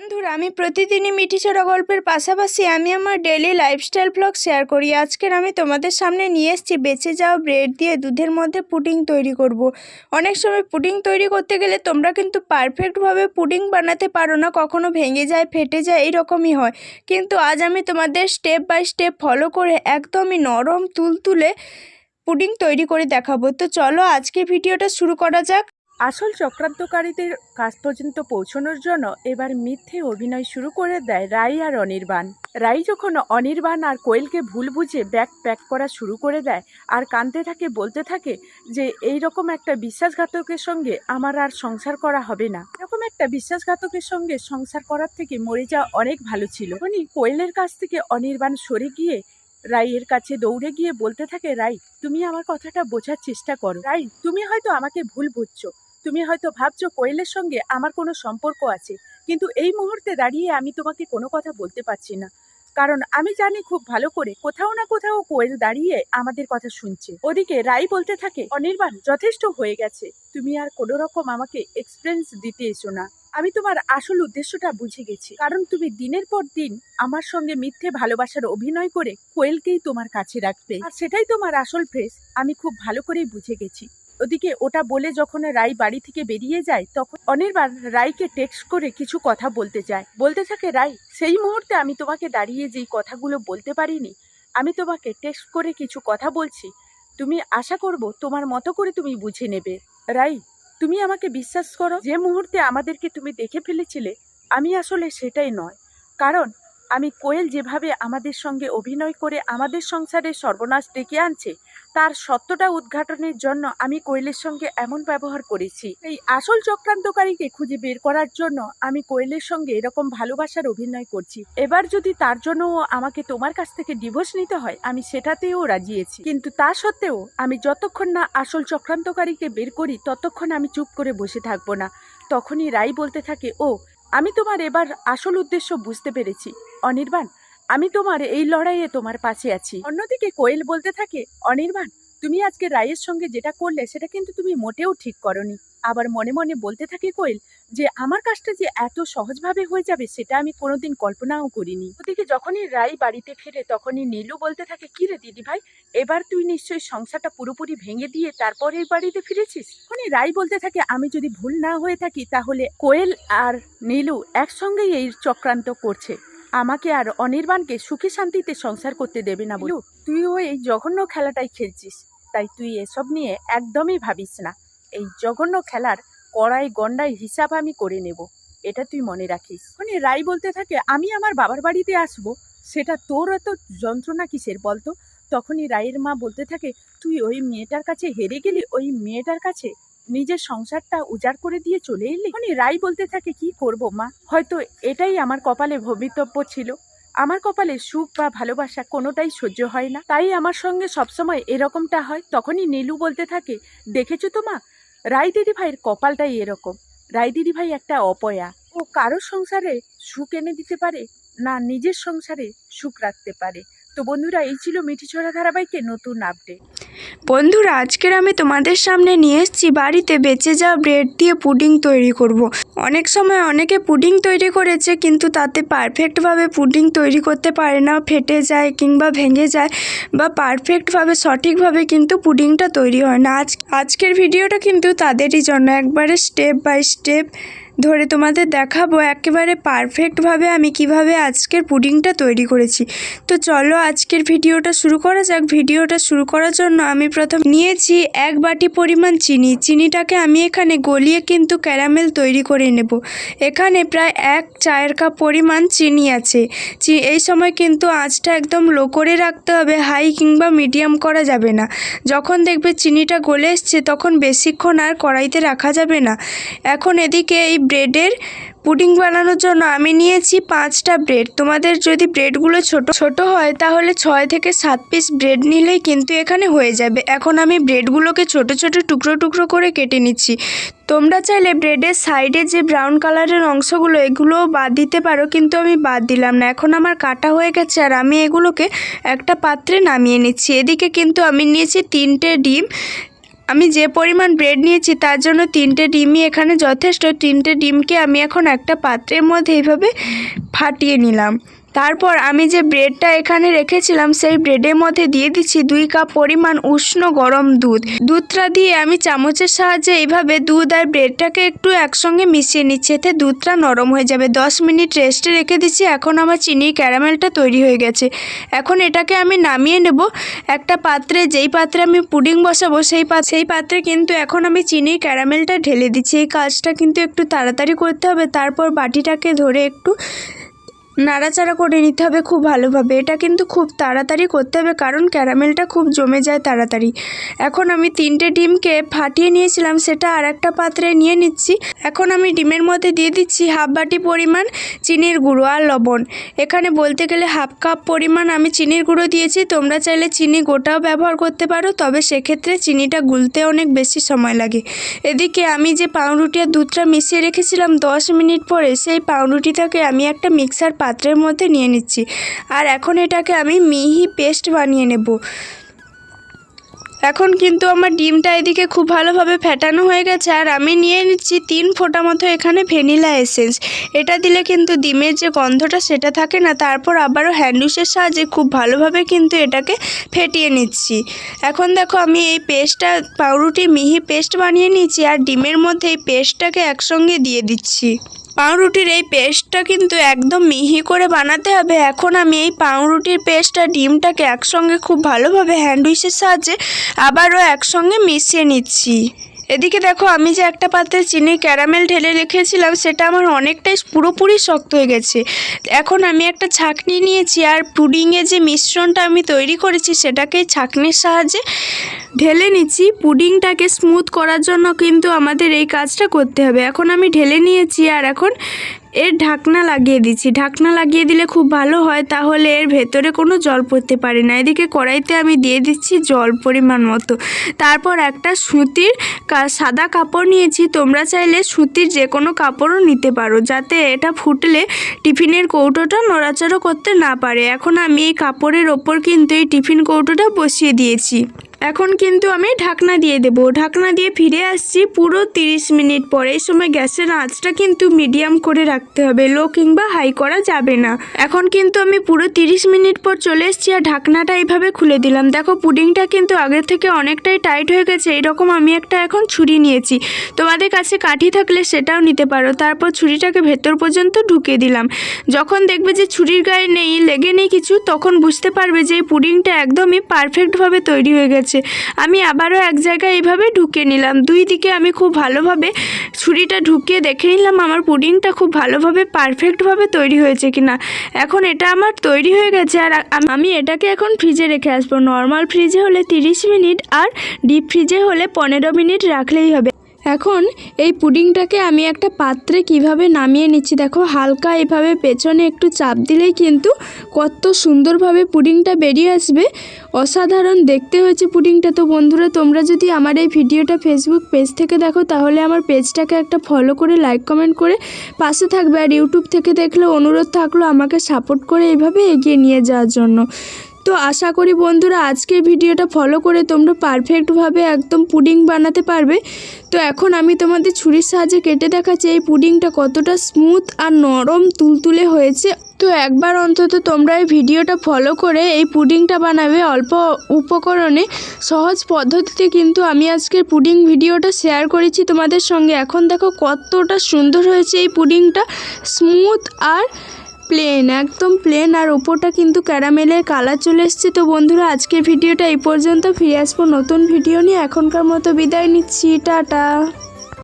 বন্ধুরা, আমি প্রতিদিনই মিঠি ছোড়া গল্পের পাশাপাশি আমি আমার ডেলি লাইফস্টাইল ব্লগ শেয়ার করি। আজকের আমি তোমাদের সামনে নিয়ে এসেছি বেঁচে যাওয়া ব্রেড দিয়ে দুধের মধ্যে পুডিং তৈরি করব। অনেক সময় পুডিং তৈরি করতে গেলে তোমরা কিন্তু পারফেক্টভাবে পুডিং বানাতে পারো না, কখনো ভেঙে যায়, ফেটে যায় এইরকমই হয়। কিন্তু আজ আমি তোমাদের স্টেপ বাই স্টেপ ফলো করে একদমই নরম, তুলতুলে পুডিং তৈরি করে দেখাবো। তো চলো আজকে ভিডিওটা শুরু করা যাক। আসল চক্রান্তকারীদের কাছ পর্যন্ত পৌঁছানোর জন্য এবার মিথ্যে অভিনয় শুরু করে দেয় রাই আর অনির্বাণ। রাই যখন অনির্বাণ আর কোয়েলকে ভুল বুঝে ব্যাগ প্যাক করা শুরু করে দেয় আর কাঁদতে থাকে, বলতে থাকে যে এই রকম একটা বিশ্বাসঘাতকের সঙ্গে আমার আর সংসার করা হবে না। এরকম একটা বিশ্বাসঘাতকের সঙ্গে সংসার করার থেকে মরে যাওয়া অনেক ভালো ছিল। উনি কোয়েলের কাছ থেকে অনির্বাণ সরে গিয়ে রাইয়ের কাছে দৌড়ে গিয়ে বলতে থাকে, রাই, তুমি আমার কথাটা বোঝার চেষ্টা করো। রাই, তুমি হয়তো আমাকে ভুল বুঝছ। তুমি হয়তো ভাবছ কোয়েলের সঙ্গে আমার কোনো সম্পর্ক আছে, কিন্তু এই মুহূর্তে দাঁড়িয়ে আমি তোমাকে কোনো কথা বলতে পারছি না। কারণ আমি জানি খুব ভালো করে কোথাও না কোথাও কোয়েল দাঁড়িয়ে আমাদের কথা শুনছে। ওদিকে রাই বলতে থাকে, অনির্বাণ, যথেষ্ট হয়ে গেছে। তুমি আর কোনো রকম আমাকে এক্সপিরিয়েন্স দিতে এসো না। আমি তোমার আসল উদ্দেশ্যটা বুঝে গেছি। কারণ তুমি দিনের পর দিন আমার সঙ্গে মিথ্যে ভালোবাসার অভিনয় করে কোয়েলকেই তোমার কাছে রাখবে। আর সেটাই তোমার আসল ফ্রেস আমি খুব ভালো করেই বুঝে গেছি। ওদিকে ওটা বলে যখন রাই বাড়ি থেকে বেরিয়ে যায়, তখন অনির্বাণ রাইকে টেক্সট করে কিছু কথা বলতে চায় বলতে থাকে, রাই, সেই মুহূর্তে আমি তোমাকে দাঁড়িয়ে যেই কথাগুলো বলতে পারিনি, আমি তোমাকে টেক্সট করে কিছু কথা বলছি। তুমি আশা করব তোমার মতো করে তুমি বুঝে নেবে। রাই, তুমি আমাকে বিশ্বাস করো, যে মুহূর্তে আমাদেরকে তুমি দেখে ফেলেছিলে, আমি আসলে সেটাই নয়। কারণ আমি কোয়েল যেভাবে আমাদের সঙ্গে অভিনয় করে আমাদের সংসারে সর্বনাশ ডেকে আনছে, তার সত্যটা উদ্ঘাটনের জন্য আমি কোয়েলের সঙ্গে এমন ব্যবহার করেছি। এই আসল চক্রান্তকারীকে খুঁজে বের করার জন্য আমি কোয়েলের সঙ্গে এরকম ভালোবাসার অভিনয় করছি। এবার যদি তার জন্য আমাকে তোমার কাছ থেকে ডিভোর্স নিতে হয়, আমি সেটাতেও রাজিয়েছি কিন্তু তা সত্ত্বেও আমি যতক্ষণ না আসল চক্রান্তকারীকে বের করি, ততক্ষণ আমি চুপ করে বসে থাকব না। তখনই রাই বলতে থাকে, ও আমি তোমার এবার আসল উদ্দেশ্য বুঝতে পেরেছি। অনির্বাণ, আমি তোমার এই লড়াইয়ে তোমার পাশে আছি। অন্যদিকে কোয়েল বলতে থাকে, অনির্বাণ, তুমি আজকে রায়ের সঙ্গে যেটা করলে সেটা কিন্তু তুমি মোটেও ঠিক করনি। আবার মনে মনে বলতে থাকে কোয়েল যে, আমার কাজটা যে এত সহজভাবে হয়ে যাবে সেটা আমি কোনোদিন কল্পনাও করিনি। ওদিকে যখনই রাই বাড়িতে ফিরে তখনই নীলু বলতে থাকে, কি রে দিদি ভাই এবার তুই নিশ্চয়ই সংসারটা পুরোপুরি ভেঙে দিয়ে তারপরে এই বাড়িতে ফিরেছিস? তখনই রাই বলতে থাকে, আমি যদি ভুল না হয়ে থাকি তাহলে কোয়েল আর নীলু একসঙ্গেই এই চক্রান্ত করছে। আমাকে আর অনির্বাণকে সুখে শান্তিতে সংসার করতে দেবে না বলু। তুইও এই জঘন্য খেলাটাই খেলছিস, তাই তুই এসব নিয়ে একদমই ভাবিস না। এই জঘন্য খেলার কড়াই গন্ডাই হিসাব আমি করে নেব, এটা তুই মনে রাখিস। মানে রাই বলতে থাকে, আমি আমার বাবার বাড়িতে আসব, সেটা তোর এত যন্ত্রণা কিসের বলতো? তখনই রায়ের মা বলতে থাকে, তুই ওই মেয়েটার কাছে হেরে গেলি, ওই মেয়েটার কাছে নিজের সংসারটা উজাড় করে দিয়ে চলে এলি? মানে রাই বলতে থাকে, কি করব মা? হয়তো এটাই আমার কপালে ভবিতব্য ছিল। আমার কপালে সুখ বা ভালোবাসা কোনোটাই সহ্য হয় না। তাই আমার সঙ্গে সবসময় এরকমটা হয়। তখনই নীলু বলতে থাকে, দেখেছ তো মা? রাই দিদি ভাইয়ের কপালটাই এরকম। রাই দিদি ভাই একটা অপয়া। ও কারোর সংসারে সুখ এনে দিতে পারে না নিজের সংসারে সুখ রাখতে পারে। তো বন্ধুরা, এই ছিল মিঠি ছড়া ধারাবাহিকের নতুন আপডেট বন্ধুরা, আজকের আমি তোমাদের সামনে নিয়ে এসেছি বাড়িতে বেঁচে যাওয়া ব্রেড দিয়ে পুডিং তৈরি করব। অনেক সময় অনেকে পুডিং তৈরি করেছে, কিন্তু তাতে পারফেক্টভাবে পুডিং তৈরি করতে পারে না, ফেটে যায় কিংবা ভেঙে যায় বা পারফেক্টভাবে সঠিকভাবে কিন্তু পুডিংটা তৈরি হয় না। আজ, আজকের ভিডিওটা কিন্তু তাদেরই জন্য। একবারে স্টেপ বাই স্টেপ ধরে তোমাদের দেখাবো, একেবারে পারফেক্টভাবে আমি কীভাবে আজকের পুডিংটা তৈরি করেছি। তো চলো আজকের ভিডিওটা শুরু করা যাক। ভিডিওটা শুরু করার জন্য আমি প্রথম নিয়েছি এক বাটি পরিমাণ চিনি। চিনিটাকে আমি এখানে গলিয়ে কিন্তু ক্যারামেল তৈরি করে নেব। এখানে প্রায় এক চায়ের কাপ পরিমাণ চিনি আছে। এই সময় কিন্তু আঁচটা একদম লো করে রাখতে হবে, হাই কিংবা মিডিয়াম করা যাবে না। যখন দেখবে চিনিটা গলে এসছে, তখন বেশিক্ষণ আর কড়াইতে রাখা যাবে না। এখন এদিকে এই ব্রেডের পুডিং বানানোর জন্য আমি নিয়েছি পাঁচটা ব্রেড। তোমাদের যদি ব্রেডগুলো ছোট ছোট হয় তাহলে ছয় থেকে সাত পিস ব্রেড নিলেই কিন্তু এখানে হয়ে যাবে। এখন আমি ব্রেডগুলোকে ছোট ছোট টুকরো টুকরো করে কেটে নিচ্ছি। তোমরা চাইলে ব্রেডের সাইডে যে ব্রাউন কালারের অংশগুলো, এগুলোও বাদ দিতে পারো, কিন্তু আমি বাদ দিলাম না। এখন আমার কাটা হয়ে গেছে আর আমি এগুলোকে একটা পাত্রে নামিয়ে নিচ্ছি। এদিকে কিন্তু আমি নিয়েছি তিনটে ডিম আমি যে পরিমাণ ব্রেড নিয়েছি, তার জন্য তিনটে ডিমই এখানে যথেষ্ট। তিনটে ডিমকে আমি এখন একটা পাত্রের মধ্যে এইভাবে ফাটিয়ে নিলাম। তারপর আমি যে ব্রেডটা এখানে রেখেছিলাম, সেই ব্রেডের মধ্যে দিয়ে দিচ্ছি দুই কাপ পরিমাণ উষ্ণ গরম দুধ। দুধটা দিয়ে আমি চামচের সাহায্যে এইভাবে দুধ আর ব্রেডটাকে একটু একসঙ্গে মিশিয়ে নিচ্ছি, এতে দুধটা নরম হয়ে যাবে। দশ মিনিট রেস্টে রেখে দিচ্ছি, এখন আমার চিনির ক্যারামেলটা তৈরি হয়ে গেছে। এখন এটাকে আমি নামিয়ে নেব। একটা পাত্রে, যেই পাত্রে আমি পুডিং বসাবো, সেই সেই পাত্রে কিন্তু এখন আমি চিনির ক্যারামেলটা ঢেলে দিচ্ছি। এই কাজটা কিন্তু একটু তাড়াতাড়ি করতে হবে। তারপর বাটিটাকে ধরে একটু নাড়াচাড়া করে নিতে হবে খুব ভালোভাবে। এটা কিন্তু খুব তাড়াতাড়ি করতে হবে কারণ ক্যারামেলটা খুব জমে যায় তাড়াতাড়ি। এখন আমি তিনটে ডিমকে ফাটিয়ে নিয়েছিলাম, সেটা আর একটা পাত্রে নিয়ে নিচ্ছি। এখন আমি ডিমের মধ্যে দিয়ে দিচ্ছি হাফ বাটি পরিমাণ চিনির গুঁড়ো আর লবণ। এখানে বলতে গেলে হাফ কাপ পরিমাণ আমি চিনির গুঁড়ো দিয়েছি। তোমরা চাইলে চিনি গোটাও ব্যবহার করতে পারো, তবে সেক্ষেত্রে চিনিটা গুলতে অনেক বেশি সময় লাগে। এদিকে আমি যে পাউরুটি আর দুধটা মিশিয়ে রেখেছিলাম দশ মিনিট পরে, সেই পাউরুটিটাকে আমি একটা মিক্সার পাত্রের মধ্যে নিয়ে নিচ্ছি। আর এখন এটাকে আমি মিহি পেস্ট বানিয়ে নেব। এখন কিন্তু আমার ডিমটা এদিকে খুব ভালোভাবে ফেটানো হয়ে গেছে, আর আমি নিয়ে নিচ্ছি তিন ফোঁটা মতো এখানে ভ্যানিলা এসেন্স। এটা দিলে কিন্তু ডিমের যে গন্ধটা সেটা থাকে না, তারপর আবারও হ্যান্ডউসের সাহায্যে খুব ভালোভাবে কিন্তু এটাকে ফেটিয়ে নিচ্ছি। এখন দেখো আমি এই পেস্টটা, পাউরুটি মিহি পেস্ট বানিয়ে নিচ্ছি আর ডিমের মধ্যে এই পেস্টটাকে একসঙ্গে দিয়ে দিচ্ছি। পাউরুটির এই পেস্টটা কিন্তু একদম মিহি করে বানাতে হবে। এখন আমি এই পাউরুটির পেস্টটা ডিমটাকে একসঙ্গে খুব ভালোভাবে হ্যান্ডউইচের সাহায্যে আবারও একসঙ্গে মিশিয়ে নিচ্ছি। এদিকে দেখো, আমি যে একটা পাত্রে চিনি, ক্যারামেল ঢেলে রেখেছিলাম, সেটা আমার অনেকটাই পুরোপুরি শক্ত হয়ে গেছে। এখন আমি একটা ছাঁকনি নিয়েছি, আর পুডিংয়ে যে মিশ্রণটা আমি তৈরি করেছি, সেটাকে ছাঁকনির সাহায্যে ঢেলে নিচ্ছি। পুডিংটাকে স্মুথ করার জন্য কিন্তু আমাদের এই কাজটা করতে হবে। এখন আমি ঢেলে নিয়েছি, আর এখন এর ঢাকনা লাগিয়ে দিচ্ছি। ঢাকনা লাগিয়ে দিলে খুব ভালো হয়, তাহলে এর ভেতরে কোনো জল পড়তে পারে না। এদিকে কড়াইতে আমি দিয়ে দিচ্ছি জল পরিমাণ মতো। তারপর একটা সুতির সাদা কাপড় নিয়েছি। তোমরা চাইলে সুতির যে কোনো কাপড়ও নিতে পারো, যাতে এটা ফুটলে টিফিনের কৌটোটা নড়াচড়া করতে না পারে। এখন আমি এই কাপড়ের ওপর কিন্তু এই টিফিন কৌটোটা বসিয়ে দিয়েছি। এখন কিন্তু আমি ঢাকনা দিয়ে দেব। ঢাকনা দিয়ে ফিরে আসছি পুরো তিরিশ মিনিট পরে। এই সময় গ্যাসের আঁচটা কিন্তু মিডিয়াম করে রাখতে হবে, লো কিংবা হাই করা যাবে না। এখন কিন্তু আমি পুরো তিরিশ মিনিট পর চলে এসেছি আর ঢাকনাটা এইভাবে খুলে দিলাম। দেখো পুডিংটা কিন্তু আগের থেকে অনেকটাই টাইট হয়ে গেছে এইরকম আমি একটা এখন ছুরি নিয়েছি। তোমাদের কাছে কাঠি থাকলে সেটাও নিতে পারো। তারপর ছুরিটাকে ভেতর পর্যন্ত ঢুকিয়ে দিলাম। যখন দেখবে যে ছুরির গায়ে নেই, লেগে নেই কিছু, তখন বুঝতে পারবে যে এই পুডিংটা একদমই পারফেক্টভাবে তৈরি হয়ে গেছে। আমি আবারও এক জায়গায় এইভাবে ঢুকে নিলাম। দুই দিকে আমি খুব ভালোভাবে ছুরিটা ঢুকিয়ে দেখে নিলাম, আমার পুডিংটা খুব ভালোভাবে পারফেক্টভাবে তৈরি হয়েছে কিনা। এখন এটা আমার তৈরি হয়ে গেছে আর আমি এটাকে এখন ফ্রিজে রেখে আসব। নর্মাল ফ্রিজে হলে তিরিশ মিনিট আর ডিপ ফ্রিজে হলে পনেরো মিনিট রাখলেই হবে। এখন এই পুডিংটাকে আমি একটা পাত্রে কীভাবে নামিয়ে নিচ্ছি? দেখো, হালকা এভাবে পেছনে একটু চাপ দিলেই কিন্তু কত সুন্দরভাবে পুডিংটা বেরিয়ে আসবে। অসাধারণ দেখতে হয়েছে পুডিংটা। তো বন্ধুরা, তোমরা যদি আমার এই ভিডিওটা ফেসবুক পেজ থেকে দেখো, তাহলে আমার পেজটাকে একটা ফলো করে লাইক কমেন্ট করে পাশে থাকবে। আর ইউটিউব থেকে দেখলে অনুরোধ থাকল আমাকে সাপোর্ট করে এইভাবে এগিয়ে নিয়ে যাওয়ার জন্য। তো আশা করি বন্ধুরা আজকের ভিডিওটা ফলো করে তোমরা পারফেক্টভাবে একদম পুডিং বানাতে পারবে। তো এখন আমি তোমাদের ছুরির সাহায্যে কেটে দেখাচ্ছি এই পুডিংটা কতটা স্মুথ আর নরম তুলতুলে হয়েছে। তো একবার অন্তত তোমরা এই ভিডিওটা ফলো করে এই পুডিংটা বানাবে অল্প উপকরণে। সহজ পদ্ধতিতে কিন্তু আমি আজকের পুডিং ভিডিওটা শেয়ার করেছি তোমাদের সঙ্গে। এখন দেখো কতটা সুন্দর হয়েছে এই পুডিংটা স্মুথ আর প্লেন একদম প্লেন আর ওপরটা কিন্তু ক্যারামেলের কালার চলে এসছে। তো বন্ধুরা, আজকের ভিডিওটা এই পর্যন্ত। ফিরে আসব নতুন ভিডিও নিয়ে। এখনকার মতো বিদায় নিচ্ছি। টাটা।